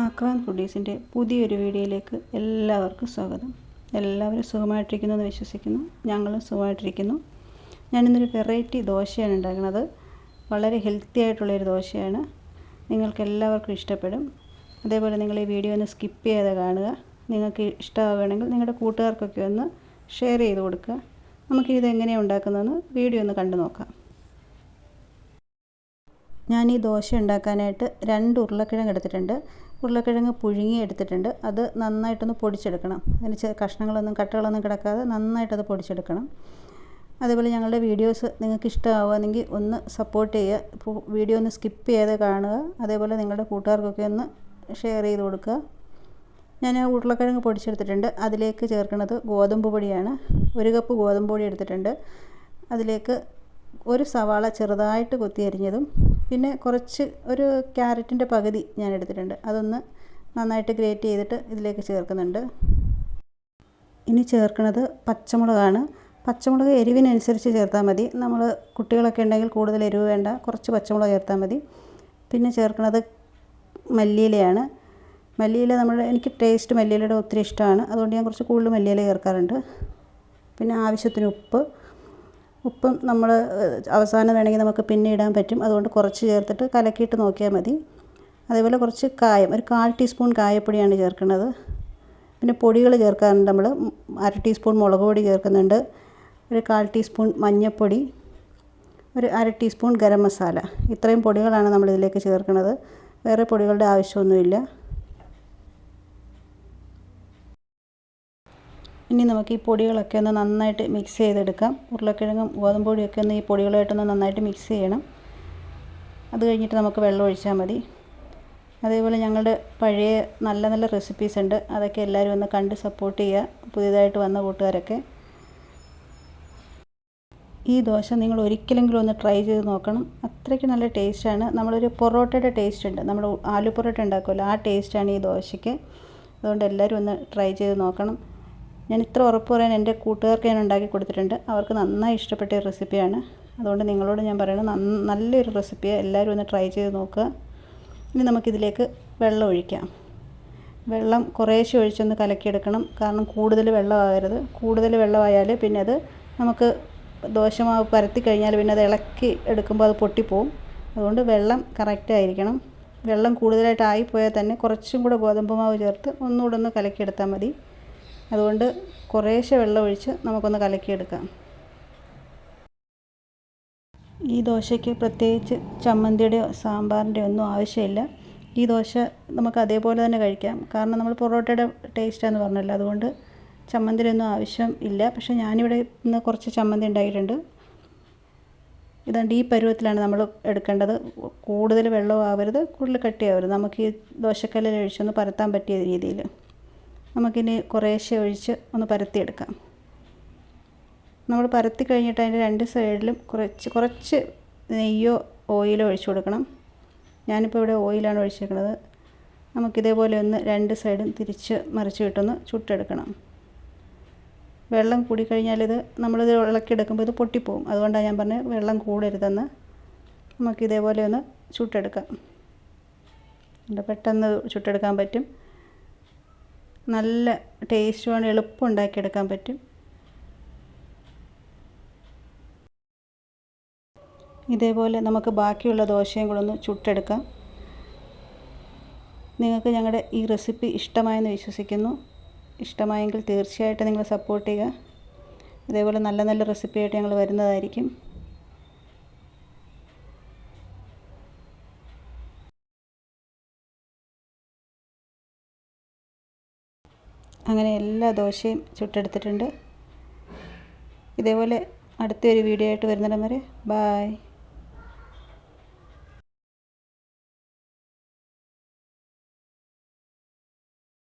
ആക്രാന്ത് ഫുഡീസിന്റെ പുതിയൊരു വീഡിയോയിലേക്ക് എല്ലാവർക്കും സ്വാഗതം. എല്ലാവരും സുഖമായിട്ടിരിക്കുന്നു എന്ന് വിശ്വസിക്കുന്നു. ഞങ്ങളും സുഖമായിട്ടിരിക്കുന്നു. ഞാനിന്നൊരു വെറൈറ്റി ദോശയാണ് ഉണ്ടാക്കുന്നത്. വളരെ ഹെൽത്തി ആയിട്ടുള്ളൊരു ദോശയാണ്. നിങ്ങൾക്ക് എല്ലാവർക്കും ഇഷ്ടപ്പെടും. അതേപോലെ നിങ്ങൾ ഈ വീഡിയോ ഒന്ന് സ്കിപ്പ് ചെയ്ത് കാണുക. നിങ്ങൾക്ക് ഇഷ്ടമാവുകയാണെങ്കിൽ നിങ്ങളുടെ കൂട്ടുകാർക്കൊക്കെ ഒന്ന് ഷെയർ ചെയ്ത് കൊടുക്കുക. നമുക്കിത് എങ്ങനെയാണ് ഉണ്ടാക്കുന്നതെന്ന് വീഡിയോ ഒന്ന് കണ്ടു നോക്കാം. ഞാൻ ഈ ദോശ ഉണ്ടാക്കാനായിട്ട് രണ്ട് ഉരുളക്കിഴങ്ങ് എടുത്തിട്ടുണ്ട്. ഉരുളക്കിഴങ്ങ് പുഴുങ്ങി എടുത്തിട്ടുണ്ട്. അത് നന്നായിട്ടൊന്ന് പൊടിച്ചെടുക്കണം. അതിന് കഷ്ണങ്ങളൊന്നും കട്ടകളൊന്നും കിടക്കാതെ നന്നായിട്ടത് പൊടിച്ചെടുക്കണം. അതേപോലെ ഞങ്ങളുടെ വീഡിയോസ് നിങ്ങൾക്ക് ഇഷ്ടമാവുകയാണെങ്കിൽ ഒന്ന് സപ്പോർട്ട് ചെയ്യുക. ഇപ്പോൾ വീഡിയോ ഒന്ന് സ്കിപ്പ് ചെയ്യാതെ കാണുക. അതേപോലെ നിങ്ങളുടെ കൂട്ടുകാർക്കൊക്കെ ഒന്ന് ഷെയർ ചെയ്ത് കൊടുക്കുക. ഞാൻ ഉരുളക്കിഴങ്ങ് പൊടിച്ചെടുത്തിട്ടുണ്ട്. അതിലേക്ക് ചേർക്കുന്നത് ഗോതമ്പ് പൊടിയാണ്. ഒരു കപ്പ് ഗോതമ്പ് പൊടി എടുത്തിട്ടുണ്ട്. അതിലേക്ക് ഒരു സവാള ചെറുതായിട്ട് കൊത്തി അരിഞ്ഞതും പിന്നെ കുറച്ച് ഒരു ക്യാരറ്റിന്റെ പകുതി ഞാൻ എടുത്തിട്ടുണ്ട്. അതൊന്ന് നന്നായിട്ട് ഗ്രേറ്റ് ചെയ്തിട്ട് ഇതിലേക്ക് ചേർക്കുന്നുണ്ട്. ഇനി ചേർക്കുന്നത് പച്ചമുളകാണ്. പച്ചമുളക് എരിവിനനുസരിച്ച് ചേർത്താൽ മതി. നമ്മൾ കുട്ടികളൊക്കെ ഉണ്ടെങ്കിൽ കൂടുതൽ എരിവ് വേണ്ട. കുറച്ച് പച്ചമുളക് ചേർത്താൽ മതി. പിന്നെ ചേർക്കുന്നത് മല്ലിയിലയാണ്. മല്ലിയില നമ്മൾ എനിക്ക് ടേസ്റ്റ് മല്ലിയിലയുടെ ഒത്തിരി ഇഷ്ടമാണ്. അതുകൊണ്ട് ഞാൻ കുറച്ച് കൂടുതൽ മല്ലിയില ചേർക്കാറുണ്ട്. പിന്നെ ആവശ്യത്തിന് ഉപ്പ്. ഉപ്പും നമ്മൾ അവസാനം വേണമെങ്കിൽ നമുക്ക് പിന്നെ ഇടാൻ പറ്റും. അതുകൊണ്ട് കുറച്ച് ചേർത്തിട്ട് കലക്കിയിട്ട് നോക്കിയാൽ മതി. അതേപോലെ കുറച്ച് കായം ഒരു കാൽ ടീസ്പൂൺ കായപ്പൊടിയാണ് ചേർക്കുന്നത്. പിന്നെ പൊടികൾ ചേർക്കാറുണ്ട് നമ്മൾ. അര ടീസ്പൂൺ മുളക് പൊടി ചേർക്കുന്നുണ്ട്. ഒരു കാൽ ടീസ്പൂൺ മഞ്ഞൾപ്പൊടി. ഒരു അര ടീസ്പൂൺ ഗരം മസാല. ഇത്രയും പൊടികളാണ് നമ്മൾ ഇതിലേക്ക് ചേർക്കുന്നത്. വേറെ പൊടികളുടെ ആവശ്യമൊന്നുമില്ല. ഇനി നമുക്ക് ഈ പൊടികളൊക്കെ ഒന്ന് നന്നായിട്ട് മിക്സ് ചെയ്തെടുക്കാം. ഉരുളക്കിഴങ്ങും ഗോതമ്പൊടിയൊക്കെ ഒന്ന് ഈ പൊടികളായിട്ടൊന്ന് നന്നായിട്ട് മിക്സ് ചെയ്യണം. അത് കഴിഞ്ഞിട്ട് നമുക്ക് വെള്ളം ഒഴിച്ചാൽ മതി. അതേപോലെ ഞങ്ങളുടെ പഴയ നല്ല നല്ല റെസിപ്പീസ് ഉണ്ട്. അതൊക്കെ എല്ലാവരും ഒന്ന് കണ്ട് സപ്പോർട്ട് ചെയ്യുക. പുതിയതായിട്ട് വന്ന കൂട്ടുകാരൊക്കെ. ഈ ദോശ നിങ്ങൾ ഒരിക്കലെങ്കിലും ഒന്ന് ട്രൈ ചെയ്ത് നോക്കണം. അത്രയ്ക്ക് നല്ല ടേസ്റ്റാണ് നമ്മളൊരു പൊറോട്ടയുടെ ടേസ്റ്റ് ഉണ്ട്. നമ്മൾ ആലു പൊറോട്ട ഉണ്ടാക്കുമല്ലോ. ആ ടേസ്റ്റാണ് ഈ ദോശയ്ക്ക്. അതുകൊണ്ട് എല്ലാവരും ഒന്ന് ട്രൈ ചെയ്ത് നോക്കണം. ഞാൻ ഇത്ര ഉറപ്പ് പറയാൻ എന്റെ കൂട്ടുകാർക്ക് ഞാൻ ഉണ്ടാക്കി കൊടുത്തിട്ടുണ്ട്. അവർക്ക് നന്നായി ഇഷ്ടപ്പെട്ട ഒരു റെസിപ്പിയാണ്. അതുകൊണ്ട് നിങ്ങളോട് ഞാൻ പറയുന്നത് നല്ലൊരു റെസിപ്പിയാണ് എല്ലാവരും ഒന്ന് ട്രൈ ചെയ്ത് നോക്കുക. ഇനി നമുക്കിതിലേക്ക് വെള്ളം ഒഴിക്കാം. വെള്ളം കുറേശ്ശെ ഒഴിച്ചൊന്ന് കലക്കിയെടുക്കണം. കാരണം കൂടുതൽ വെള്ളമാകരുത്. കൂടുതൽ വെള്ളമായാൽ പിന്നെ അത് നമുക്ക് ദോശമാവ് പരത്തി കഴിഞ്ഞാൽ പിന്നെ അത് ഇളക്കി എടുക്കുമ്പോൾ അത് പൊട്ടിപ്പോവും. അതുകൊണ്ട് വെള്ളം കറക്റ്റ് ആയിരിക്കണം. വെള്ളം കൂടുതലായിട്ട് ആയിപ്പോയാൽ തന്നെ കുറച്ചും കൂടെ ഗോതമ്പ് മാവ് ചേർത്ത് ഒന്നുകൂടെ ഒന്ന് കലക്കിയെടുത്താൽ മതി. അതുകൊണ്ട് കുറേശ്ശെ വെള്ളം ഒഴിച്ച് നമുക്കൊന്ന് കലക്കിയെടുക്കാം. ഈ ദോശയ്ക്ക് പ്രത്യേകിച്ച് ചമ്മന്തിയുടെയോ സാമ്പാറിന്റെയോ ഒന്നും ആവശ്യമില്ല. ഈ ദോശ നമുക്ക് അതേപോലെ തന്നെ കഴിക്കാം. കാരണം നമ്മൾ പൊറോട്ടയുടെ ടേസ്റ്റാന്ന് പറഞ്ഞല്ലോ. അതുകൊണ്ട് ചമ്മന്തിയൊന്നും ആവശ്യം ഇല്ല. പക്ഷേ ഞാനിവിടെ ഇന്ന് കുറച്ച് ചമ്മന്തി ഉണ്ടായിട്ടുണ്ട്. ഇതാണ്ട് ഈ പരുവത്തിലാണ് നമ്മൾ എടുക്കേണ്ടത്. കൂടുതൽ വെള്ളമാവരുത് കൂടുതൽ കട്ടിയാവരുത്. നമുക്ക് ഈ ദോശക്കല്ലിൽ ഒഴിച്ചൊന്ന് പരത്താൻ പറ്റിയ രീതിയിൽ. നമുക്കിനി കുറേശ്ശെ ഒഴിച്ച് ഒന്ന് പരത്തിയെടുക്കാം. നമ്മൾ പരത്തി കഴിഞ്ഞിട്ട് അതിന്റെ രണ്ട് സൈഡിലും കുറച്ച് കുറച്ച് നെയ്യോ ഓയിലോ ഒഴിച്ചു കൊടുക്കണം. ഞാനിപ്പോൾ ഇവിടെ ഓയിലാണ് ഒഴിച്ചേക്കുന്നത് നമുക്കിതേപോലെ ഒന്ന് രണ്ട് സൈഡും തിരിച്ച് മറിച്ച് വിട്ടൊന്ന് ചുട്ടെടുക്കണം. വെള്ളം കൂടിക്കഴിഞ്ഞാൽ ഇത് നമ്മളിത് ഇളക്കിയെടുക്കുമ്പോൾ ഇത് പൊട്ടിപ്പോവും. അതുകൊണ്ടാണ് ഞാൻ പറഞ്ഞത് വെള്ളം കൂടരുതെന്ന്. നമുക്കിതേപോലെ ഒന്ന് ചുട്ടെടുക്കാം. പെട്ടെന്ന് ചുട്ടെടുക്കാൻ പറ്റും. നല്ല ടേസ്റ്റുമാണ് എളുപ്പം ഉണ്ടാക്കിയെടുക്കാൻ പറ്റും. ഇതേപോലെ നമുക്ക് ബാക്കിയുള്ള ദോശയും കൂടെ ഒന്ന് ചുട്ടെടുക്കാം. നിങ്ങൾക്ക് ഞങ്ങളുടെ ഈ റെസിപ്പി ഇഷ്ടമായെന്ന് വിശ്വസിക്കുന്നു. ഇഷ്ടമായെങ്കിൽ തീർച്ചയായിട്ടും നിങ്ങൾ സപ്പോർട്ട് ചെയ്യുക. ഇതേപോലെ നല്ല നല്ല റെസിപ്പിയായിട്ട് ഞങ്ങൾ വരുന്നതായിരിക്കും. അങ്ങനെ എല്ലാ ദോശയും ചുട്ടെടുത്തിട്ടുണ്ട്. ഇതേപോലെ അടുത്തൊരു വീഡിയോ ആയിട്ട് വരുന്നിടം വരെ. ബായ്